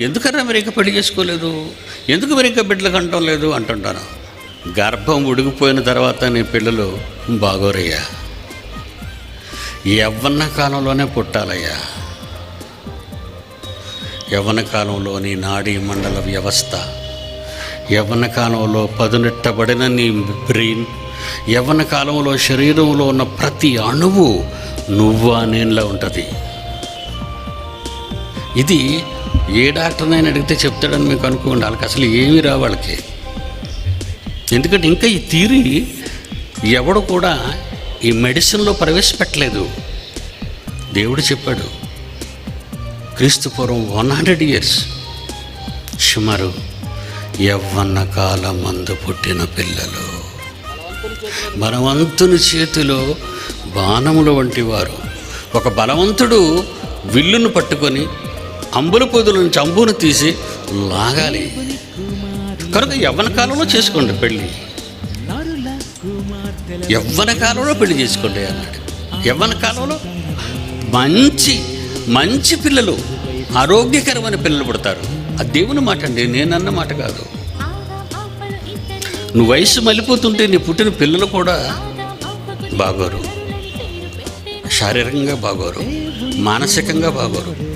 ఎందుకన్నా మీరు ఇంకా పెళ్ళి చేసుకోలేదు? ఎందుకు మీరు ఇంకా బిడ్డలు కంటం లేదు అంటుంటాను? గర్భం ఉడికిపోయిన తర్వాత నీ పిల్లలు బాగోరయ్యా. యవ్వన కాలంలోనే పుట్టాలయ్యా. యవ్వన కాలంలోని నాడీ మండల వ్యవస్థ. యవ్వన కాలంలో పదునెట్టబడిన నీ బ్రెయిన్. యవ్వన కాలంలో శరీరంలో ఉన్న ప్రతి అణువు నువ్వా నేనులా ఉంటుంది. ఇది ఏ డాక్టర్నైనా అడిగితే చెప్తాడని మీకు అనుకోండి వాళ్ళకి అసలు ఏమీ రా వాళ్ళకి. ఎందుకంటే ఇంకా ఈ థీరీ ఎవడు కూడా ఈ మెడిసిన్లో ప్రవేశపెట్టలేదు. దేవుడు చెప్పాడు క్రీస్తు పూర్వం వన్ హండ్రెడ్ ఇయర్స్ సుమారు యవ్వన్న కాలం మందు పుట్టిన పిల్లలు. బలవంతుని చేతిలో బాణముల వంటి వారు. ఒక బలవంతుడు విల్లును పట్టుకొని అంబుల పొదుల నుంచి అంబును తీసి లాగాలి. కనుక యవ్వన కాలంలో చేసుకోండి పెళ్ళి. యవ్వన కాలంలో పెళ్ళి చేసుకోండి అన్నాడు. యవ్వన కాలంలో మంచి మంచి పిల్లలు ఆరోగ్యకరమైన పిల్లలు పుడతారు. ఆ దేవుని మాట అండి నేనన్న మాట కాదు. నువ్వు వయసు మళ్ళీపోతుంటే నీ పుట్టిన పిల్లలు కూడా బాగోరు. శారీరకంగా బాగోరు. మానసికంగా బాగోరు.